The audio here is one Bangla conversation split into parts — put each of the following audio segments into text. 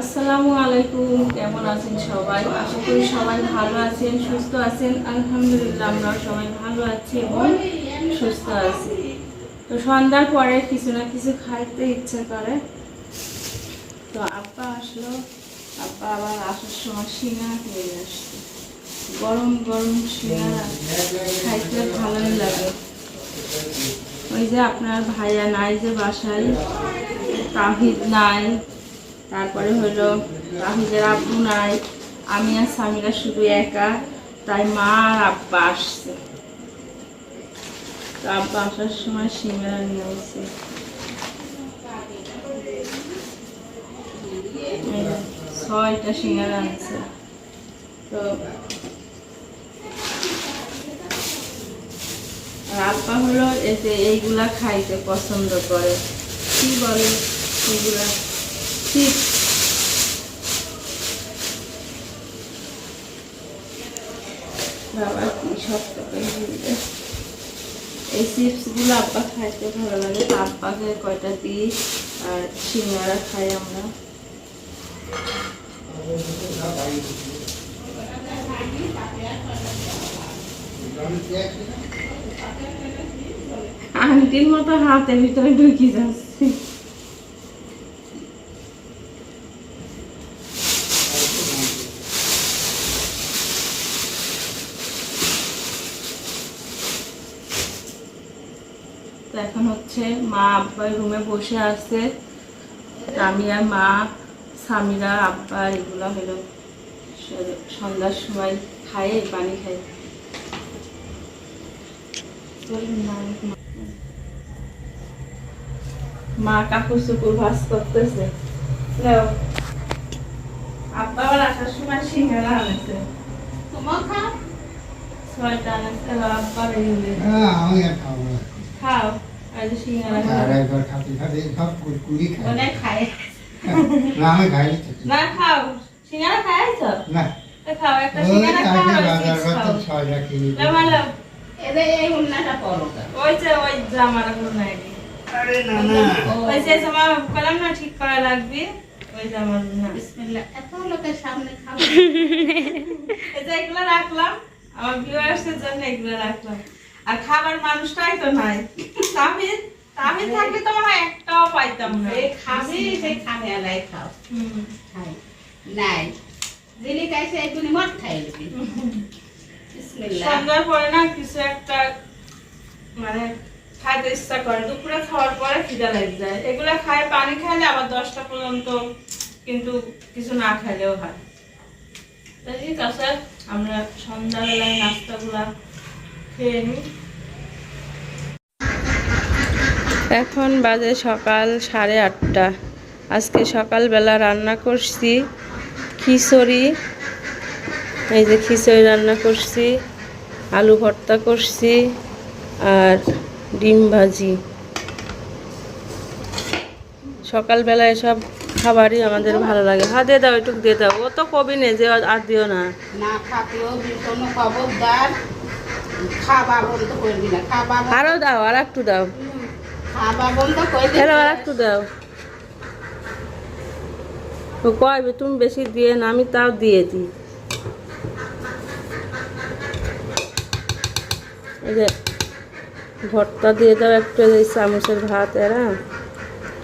আসসালামু আলাইকুম, কেমন আছেন সবাই? আশা করি সবাই ভালো আছেন, সুস্থ আছেন। আলহামদুলিল্লাহ আমরা সবাই ভালো আছি এবং সুস্থ আছি। তো সন্ধ্যার পরে কিছু না কিছু খাইতে ইচ্ছে করে। তো আব্বা আসলো। আব্বা আবার আসার সময় সিঙ্গারা হয়ে আসছে। গরম গরম সিঙ্গারা খাইতে ভালোই লাগে। ওই যে আপনার ভাইয়া নাই যে বাসায়, তাহিদ নাই, তারপরে হলো তাহিদের আব্বু নাই, আমি আর স্বামীরা শুধু একা, তাই মা আর আব্বা আসছে। আব্বা আসার সময় সিঙ্গারা নিয়ে আসছে। ছয়টা সিঙ্গারা আনছে। তো আব্বা হলো এতে এইগুলা খাইতে পছন্দ করে। কি বলে এগুলা চিপস বাবা, কি দিবে এই চিপসগুলো আব্বা খাইতে ভালো লাগে। আব্বাকে কয়টা দিই আর সিঙ্গারা খাই আমরা। আন্টির মতো হাতের ভিতরে ঢুকে যাচ্ছে। এখন হচ্ছে মা আব্বা রুমে বসে আছে। আমি আর মা স্বামীরা আব্বা, এগুলো হলো সন্ধ্যার সময় খায়, পানি খায়। মা কাকুর চুকুর ভাস করতেছে। নাও। আব্বা আবার আসার সময় সিঙ্গারা আনেছে। ছয়টা হ্যাঁ, আমি খাব না। খাও আর সিঙ্গারা খাও খাতে খাতে সব কুরকুরি খাই। খায়। না, আমি খাই না। না খাও। সিঙ্গারা খাইছ না, খাও একটা সিঙ্গারা খাও ছয়টা কিনে ভালো। এদের এই উন্নাটা পরো। ওই যে ওই জামার গুনাই আরে না, না। ওই যে জামা বললাম না ঠিক করা লাগবে। ওই জামার গুনা বিসমিল্লাহ এত লোকের সামনে খাব। এই এগুলো রাখলাম। আমার ভিউয়ার্সের জন্য এগুলো রাখলাম। আর খাবার মানুষটাই তো নাই। তামিল তামিল থাকলে তো আমরা একটাও পাইতাম না। খাবি সেই খাবে আলাই খাও। খাই। নাই। যিনি খাইছে এগুলি মদ খাই সন্ধ্যার পরে না কিছু একটা মানে খাইতে ইচ্ছা করে। দুপুরে খাওয়ার পরে খিদা লেগে যায়। এগুলা খায় পানি খাইলে আবার দশটা পর্যন্ত কিন্তু কিছু না খাইলেও হয়। তাই ঠিক আছে আমরা সন্ধ্যাবেলায় নাস্তাগুলা খেয়ে নিই এখন বাজে সকাল সাড়ে আটটা। আজকে সকালবেলা রান্না করছি খিচুড়ি। এই যে খিচুড়ি রান্না করছি আলু ভর্তা করছি আর ডিম ভাজি। সকালবেলা এসব খাবারই আমাদের ভালো লাগে। হ্যাঁ দিয়ে দাও একটু দিয়ে দাও। ও তো কবি নে যে আর দিও না। আরও দাও আর একটু দাও। আর একটু দাও। ও কয়বে তুমি বেশি দিয়ে না আমি তাও দিয়ে দিই। যে ভর্তা দিয়ে দাও একটু, এই চামচের ভাত, এরা।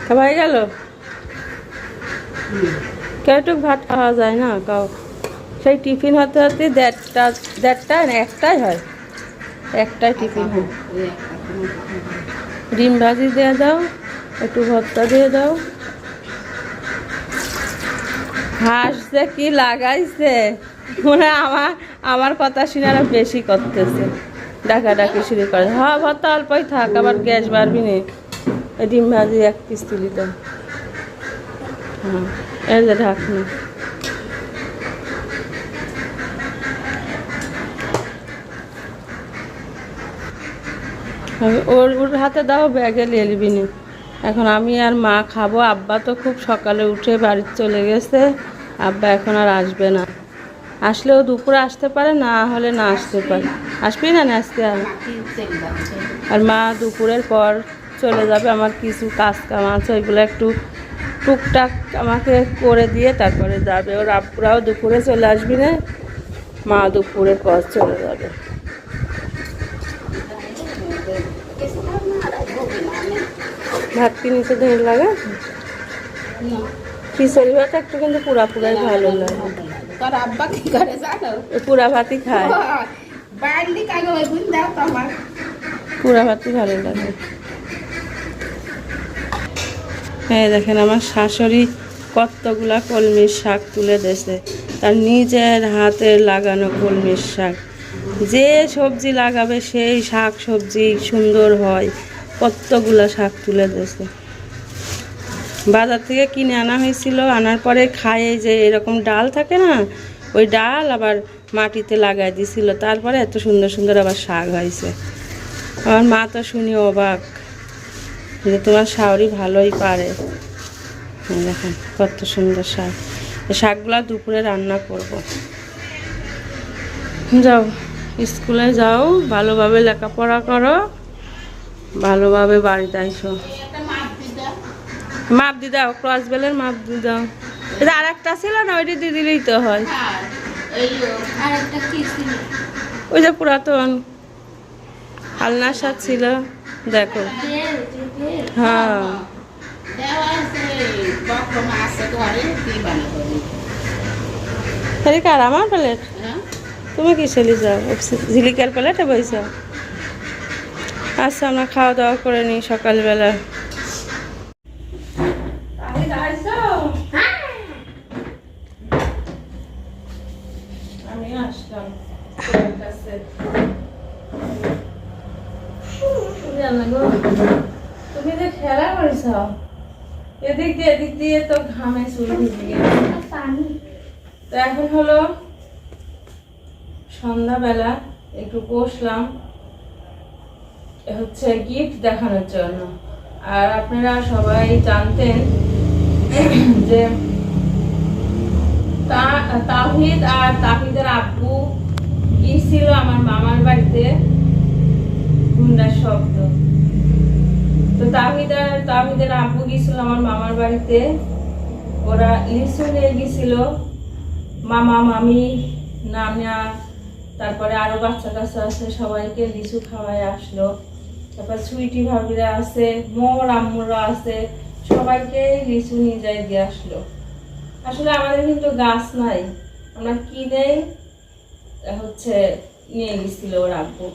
খাওয়া গেল? কেটুক ভাত খাওয়া যায় না? কাউ সেই টিফিন হতে হতে দেড়টা দেড়টা একটাই হয়? একটাই টিফিন। হয় ডিম ভাজি দিয়ে দাও, একটু ভর্তা দিয়ে দাও। হাঁস কি লাগাইছে? মনে আমার আমার কথা শুনে আরও বেশি করতেছে। ডাকা ডাকি শুরু করে। হ্যাঁ ভর্তা অল্পই থাক, আবার গ্যাস বাড়বি নে। ডিম ভাজি এক পিস তুলি তো। হ্যাঁ এই যে ঢাকনি। ওর ওর হাতে দাও ব্যাগে নিবি নি। এখন আমি আর মা খাব। আব্বা তো খুব সকালে উঠে বাড়ি চলে গেছে। আব্বা এখন আর আসবে না। আসলেও দুপুরে আসতে পারে, না হলে না আসতে পারে। আসবি না না চলে যাচ্ছে আর মা দুপুরের পর চলে যাবে, আমার কিছু কাজ কাম আছে, ওইগুলো একটু টুকটাক আমাকে করে দিয়ে তারপরে যাবে। ওর আপুরাও দুপুরে চলে আসবি না, মা দুপুরের পর চলে যাবে। ভাত কি নিচে ধরে লাগে? খিচুড়ি ভাত একটু কিন্তু পুরা পুরাই ভালো লাগে। তোর আব্বা কি করে জানো? পুরা ভাতই খায়। বাড়লি ওই গুণ দাও তো আমার পুরা ভাতই ভালো লাগে। হ্যাঁ দেখেন আমার শাশুড়ি কতগুলা কলমির শাক তুলে দিয়েছে। তার নিজের হাতে লাগানো কলমির শাক। যে সবজি লাগাবে সেই শাক সবজি সুন্দর হয়। কতগুলা শাক তুলে দিয়েছে। বাজার থেকে কিনে আনা হয়েছিল। আনার পরে খায়ে যে এরকম ডাল থাকে না, ওই ডাল আবার মাটিতে লাগাই দিছিল। তারপরে এত সুন্দর সুন্দর আবার শাক হয়েছে। আমার মা তো শুনি অবাক যে তোমার শাওরি ভালোই পারে। দেখেন, কত সুন্দর শাক। শাকগুলো দুপুরে রান্না করব। যাও, স্কুলে যাও, ভালোভাবে লেখাপড়া করো, ভালোভাবে বাড়িতে আইসো। মাপ দি দাও ক্রস বেলের মাপ দি দাও। এটা আর একটা ছিল না, ওইটা দিয়ে দিলেই তো হয়। ওই যে পুরাতন আলনার সাথ ছিল, দেখো। হ্যাঁ। কার, আমার প্লেট তুমি কি চলে যাও? ঝিলিকার প্লেটে বইছ? আচ্ছা আমরা খাওয়া দাওয়া করে নিই সকালবেলা আমি আসলাম তোর কাছে গো, তুমি যে খেলা করেছ এদিক দিয়ে এদিক দিয়ে তো ঘামে চুল ভিজে গেছে তো এখন হলো সন্ধ্যাবেলা একটু বসলাম হচ্ছে গিফট দেখানোর জন্য। আর আপনারা সবাই জানতেন যে তা- তাহিদ আর তাহিদের আব্বু গিয়েছিল আমার মামার বাড়িতে। গুন্ডার শব্দ। তো তাহিদ, তাহিদের আব্বু গিয়েছিল আমার মামার বাড়িতে। ওরা লিচু নিয়ে গেছিল মামা, মামি, নানা, তারপরে আরও বাচ্চা কাচ্চা আছে, সবাইকে লিচু খাওয়াই আসলো। তারপর সুইটি ভাবিরা আছে, মোর আম্মুরা আছে, সবাইকে লিচু নিয়ে যাই দিয়ে আসলো। আসলে আমাদের কিন্তু গাছ নাই। আমরা কিনে, হচ্ছে, নিয়ে গেছিল ওর আব্বু।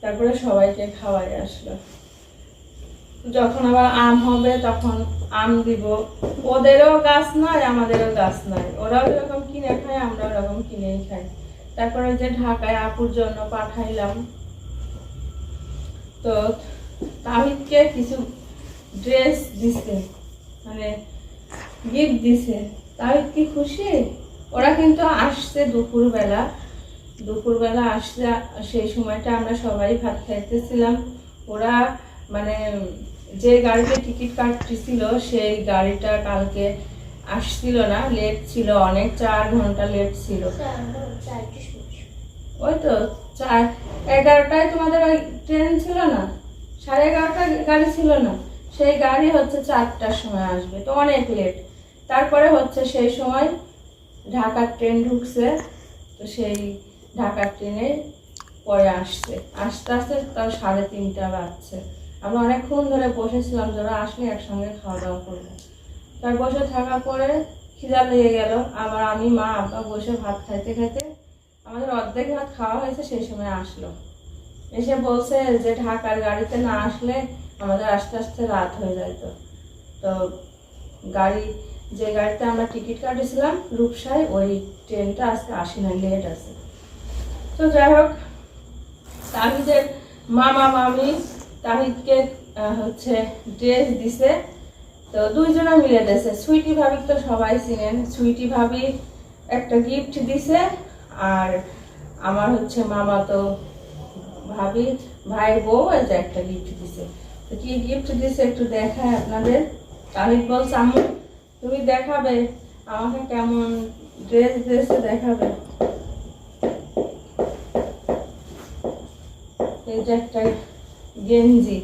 তারপরে সবাইকে খাওয়াই আসলো। যখন আবার আম হবে তখন আম দিব। ওদেরও গাছ নাই, আমাদেরও গাছ নাই। ওরাও এরকম কিনে খায়, আমরা ওরকম কিনেই খাই। তারপরে যে ঢাকায় আপুর জন্য পাঠাইলাম, তো তাহিদকে কিছু ড্রেস দিছে মানে গিফট দিছে। তাহিদ কি খুশি? ওরা কিন্তু আসছে দুপুরবেলা। দুপুরবেলা আসলে সেই সময়টা আমরা সবাই ভাত খাইতেছিলাম। ওরা মানে যে গাড়িতে টিকিট কাটতেছিল, সেই গাড়িটা কালকে আসছিল না লেট ছিল, অনেক চার ঘণ্টা লেট ছিল। ওই তো চার, এগারোটায় তোমাদের ওই ট্রেন ছিল না? সাড়ে এগারোটায় গাড়ি ছিল না? সেই গাড়ি হচ্ছে চারটার সময় আসবে, তো অনেক লেট তারপরে হচ্ছে সেই সময় ঢাকার ট্রেন ঢুকছে, তো সেই ঢাকার ট্রেনে পরে আসছে। আসতে আসতে তাও সাড়ে তিনটা বাজছে। আমরা অনেকক্ষণ ধরে বসেছিলাম যারা আসলে একসঙ্গে খাওয়া দাওয়া করব। তার বসে থাকার পরে খিদা লেগে গেল। আবার আমি, মা আব্বা বসে ভাত খাইতে খাইতে আমাদের অর্ধেক ভাত খাওয়া হয়েছে, সেই সময় আসলো। এসে বলছে যে ঢাকার গাড়িতে না আসলে আমাদের আস্তে আস্তে রাত হয়ে যেত তো। গাড়ি, যে গাড়িতে আমরা টিকিট কাটেছিলাম রূপসায়, ওই ট্রেনটা আজকে আসি না লেট আছে। তো যাই হোক, তাহিদের মামা মামি তাহিদকে হচ্ছে ড্রেস দিছে। তো দুইজনে মিলে দিয়েছে সুইটি ভাবি তো সবাই চিনেন। সুইটি ভাবি একটা গিফট দিছে আর আমার হচ্ছে মামা তো ভাবি, ভাইয়ের বউ এটা একটা গিফট দিছে। তো কি গিফট দিছে একটু দেখায় আপনাদের। তাহিদ বলছে, আম্মু, তুমি দেখাবে? আমাকে কেমন ড্রেস দিয়েছে দেখাবে? একটা গেঞ্জি।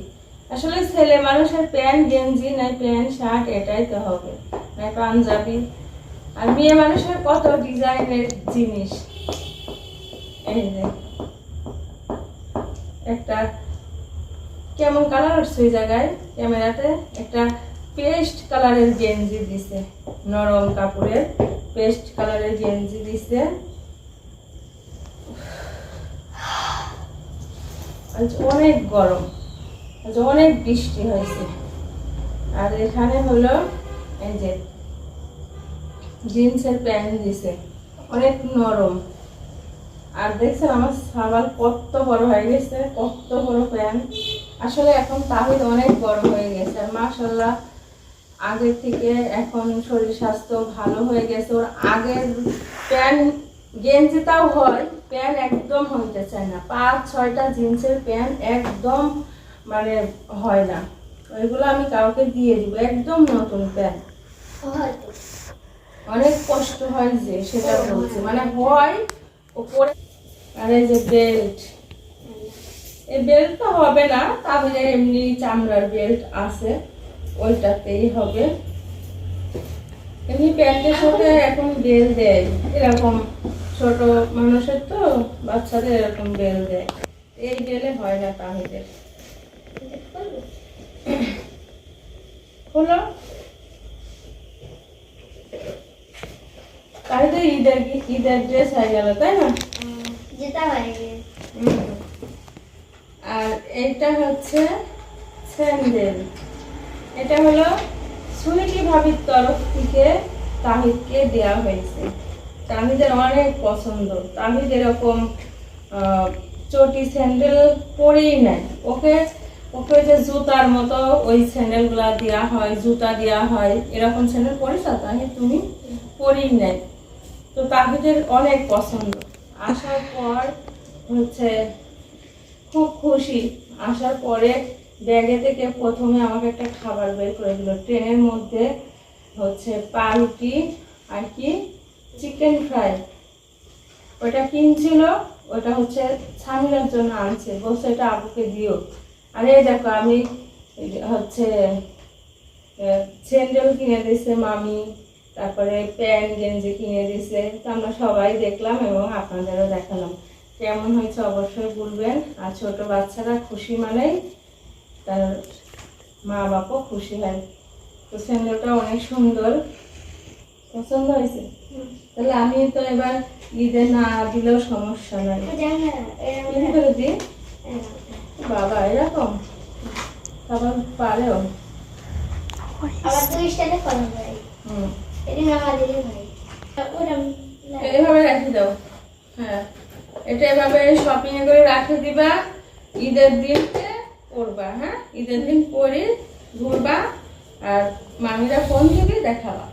আসলে ছেলে মানুষের প্যান্ট, গেঞ্জি নাই, প্যান্ট, শার্ট, এটাই তো হবে। নাই পাঞ্জাবি। আর মেয়ে মানুষের কত ডিজাইনের জিনিস। এই যে। একটা কেমন কালার উঠছে ওই জায়গায়, ক্যামেরাতে? একটা পেস্ট কালারের গেঞ্জি দিছে। নরম কাপড়ের পেস্ট কালারের গেঞ্জি দিছে। আজ অনেক গরম। আজ অনেক বৃষ্টি হয়েছে। আর এখানে হলো এই যে জিন্সের প্যান্ট দিছে। অনেক নরম। আর দেখছেন আমার সাবাল কত বড় হয়ে গেছে, কত বড় প্যান্ট। আসলে এখন তাহিদ অনেক বড় হয়ে গেছে। আর মাসাল্লাহ আগের থেকে এখন শরীর স্বাস্থ্য ভালো হয়ে গেছে। ওর আগের প্যান্ট গেঞ্জিটাও হয় প্যান্ট একদম হইতে চায় না। পাঁচ ছয়টা জিন্সের প্যান্ট একদম মানে হয় না। ওইগুলো আমি কাউকে দিয়ে দিব একদম নতুন প্যান্ট। অনেক কষ্ট হয় যে সেটা বলছি। মানে হয় উপরে আর এই যে বেল্ট। এই বেল্ট তো হবে না তাহলে এমনি চামড়ার বেল্ট আছে ওইটাতেই হবে। এমনি প্যান্টের সাথে এখন বেল দেয় এরকম ছোট মানুষের তো বাচ্চাদের এরকম বেল দেয়। এই বেলে হয় না তাহলে হলো? তাই তো ঈদের ঈদের ড্রেস হয়ে গেল তাই না? যেটা হয়ে আর এইটা হচ্ছে স্যান্ডেল। এটা হলো সুইটি ভাবির তরফ থেকে তাহিদকে দেওয়া হয়েছে। তাহিদের অনেক পছন্দ। তাহিদ এরকম চটি স্যান্ডেল পরেই নেয়। ওকে ওকে যে জুতার মতো ওই স্যান্ডেলগুলা দেওয়া হয়, জুতা দেওয়া হয়, এরকম স্যান্ডেল পরিস তাহিদ তুমি পরেই নেয়। তো তাহিদের অনেক পছন্দ। আসার পর হচ্ছে খুব খুশি। আসার পরে ব্যাগে থেকে প্রথমে আমাকে একটা খাবার বের করে দিল। ট্রেনের মধ্যে হচ্ছে পাউরুটি আর কি চিকেন ফ্রাই ওটা কিনছিল ওটা হচ্ছে ছামিলের জন্য আনছে। বলছে এটা আবুকে দিও। আর এই দেখো, আমি হচ্ছে স্যান্ডেল কিনে দিয়েছে মামি, তারপরে প্যান্ট গেঞ্জি কিনে দিয়েছে। তো আমরা সবাই দেখলাম এবং আপনাদেরও দেখালাম। কেমন হয়েছে অবশ্যই বলবেন। আর ছোট বাচ্চারা খুশি মানেই তার মা বাপও খুশি হয়। তো স্যান্ডেলটা অনেক সুন্দর। পছন্দ হয়েছে? তাহলে আমি তো এবার ঈদে না দিলেও সমস্যা নাই। কিনে করে দিই বাবা এরকম? খাবার পারেও। আবার দুই স্টাইলে করা যায় হুম। এদিন আমাদেরই ভাই ওরম রাখি দাও। হ্যাঁ। এটা এভাবে শপিং করে রাখে দিবা ঈদের দিনকে হ্যাঁ? ঈদের দিন পরে ঘুরবা আর মামিরা ফোন থেকে দেখাবা।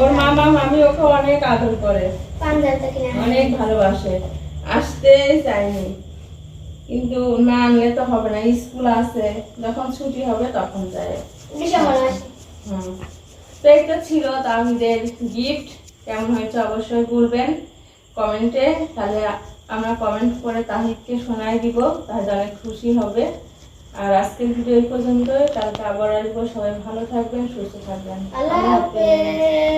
ওর মামা মামি ওকে অনেক আদর করে। অনেক ভালোবাসে। আসতে কিন্তু না আনলে তো হবে না স্কুল আছে যখন ছুটি হবে তখন যায়। হুম। তো এটা ছিল তাহিদের গিফট কেমন হয়েছে অবশ্যই বলবেন কমেন্টে। তাহলে আমরা কমেন্ট করে তাহিদকে শোনাই দিব তাহলে অনেক খুশি হবে। আর আজকের ভিডিও এই পর্যন্ত কালকে আবার আসব। সবাই ভালো থাকবেন সুস্থ থাকবেন। আল্লাহ হাফেজ।